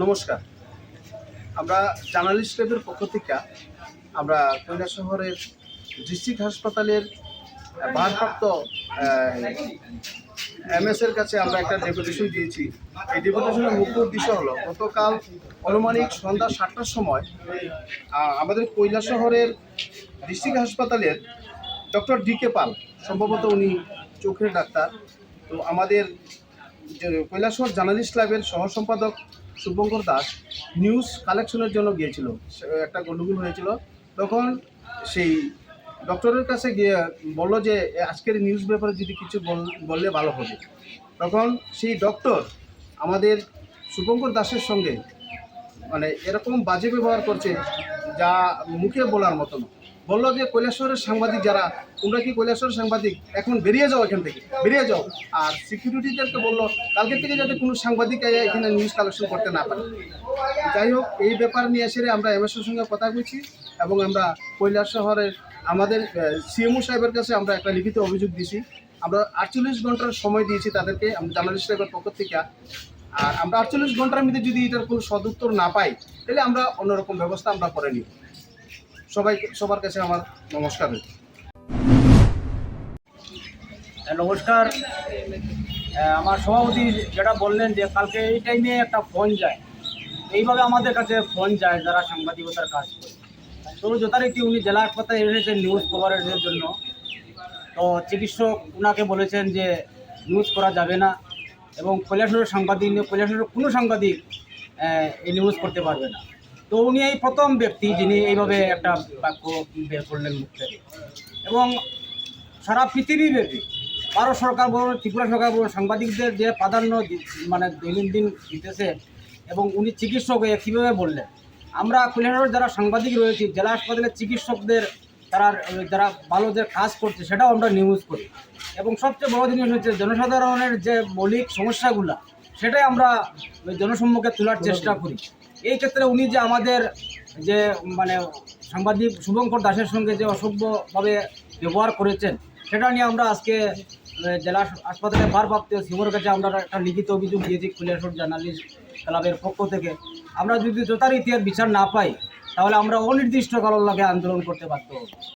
নমস্কার। আমরা জার্নালিস্ট ক্লাবের পক্ষ থেকে আমরা কৈলা শহরের ডিস্ট্রিক্ট হাসপাতালের ভারপ্রাপ্ত এমএস এর কাছে আমরা একটা ডেপুটেশন দিয়েছি। এই ডেপুটেশনের মুখ্য উদ্দেশ্য হলো, গতকাল অনুমানিক সন্ধ্যা সাতটার সময় আমাদের কৈলা শহরের ডিস্ট্রিক্ট হাসপাতালের ডক্টর ডি কে পাল, সম্ভবত উনি চোখের ডাক্তার, তো আমাদের কৈলাসহর জার্নালিস্ট ক্লাবের সহ সম্পাদক শুভঙ্কর দাস নিউজ কালেকশনের জন্য গিয়েছিল। একটা গণ্ডগোল হয়েছিল। তখন সেই ডক্টরের কাছে গিয়ে বলল যে, আজকের নিউজ পেপারে যদি কিছু বল- বললে ভালো হবে। তখন সেই ডক্টর আমাদের শুভঙ্কর দাসের সঙ্গে মানে এরকম বাজে ব্যবহার করছে যা মুখে বলার মতো না বলল যে, কৈলাসহরের সাংবাদিক যারা, তোমরা কি কৈলাসহরের সাংবাদিক? এখন বেরিয়ে যাও এখান থেকে, বেরিয়ে যাও। আর সিকিউরিটিদেরকে বলল কালকে থেকে যাতে কোনো সাংবাদিক এখানে নিউজ কালেকশন করতে না পারে। যাই হোক, এই ব্যাপার নিয়ে এসে আমরা এমএসের সঙ্গে কথা বলছি এবং আমরা শহরের আমাদের সিএমও সাহেবের কাছে আমরা একটা লিখিত অভিযোগ দিয়েছি আমরা আটচল্লিশ ঘণ্টার সময় দিয়েছি তাদেরকে, আমরা জার্নালিস্ট সাহেবের পক্ষ থেকে। আর আমরা আটচল্লিশ ঘণ্টার মধ্যে যদি এটার কোনো সদুত্তর না পাই তাহলে আমরা অন্যরকম ব্যবস্থা আমরা করে নিব। সবাই সবার কাছে আমার নমস্কার। হ্যাঁ, নমস্কার। আমার সভাপতি যেটা বললেন যে কালকে এই টাইমে একটা ফোন যায়। এইভাবে আমাদের কাছে ফোন যায় যারা সাংবাদিকতার কাজ করে। তো যথারীতি উনি জেলা হাসপাতালে এসেছেন নিউজ কভারেজের জন্য। তো চিকিৎসক ওনাকে বলেছেন যে নিউজ করা যাবে না। এবং কৈলাসরের সাংবাদিক কৈলাসরের কোনো সাংবাদিক এই নিউজ করতে পারবে না। তো উনি এই প্রথম ব্যক্তি যিনি এইভাবে একটা বাক্য বের করলেন মুখ। থেকে এবং সারা পৃথিবীব্যাপী ভারত সরকার বলুন ত্রিপুরা সরকার বলুন সাংবাদিকদের যে প্রাধান্য মানে দৈনন্দিন দিতেছে এবং উনি চিকিৎসক হয়ে কীভাবে বললেন। আমরা কৈলাসহরের যারা সাংবাদিক রয়েছি, জেলা হাসপাতালের চিকিৎসকদের, তারা, যারা ভালো যে কাজ করছে, সেটাও আমরা নিউজ করি। এবং সবচেয়ে বড় জিনিস হচ্ছে জনসাধারণের যে মৌলিক সমস্যাগুলো সেটাই আমরা জনসম্মুখে তোলার চেষ্টা করি। এই ক্ষেত্রে উনি যে আমাদের যে মানে সাংবাদিক শুভঙ্কর দাসের সঙ্গে যে অসভ্যভাবে ব্যবহার করেছেন সেটা নিয়ে আমরা আজকে জেলা হাসপাতালে ভারপ্রাপ্ত সিমোর কাছে আমরা একটা লিখিত অভিযোগ দিয়েছি কৈলাসর জার্নালিস্ট ক্লাবের পক্ষ থেকে। আমরা যদি যথারীতি বিচার না পাই তাহলে আমরা অনির্দিষ্টকালের লাগে আন্দোলন করতে বাধ্য হব।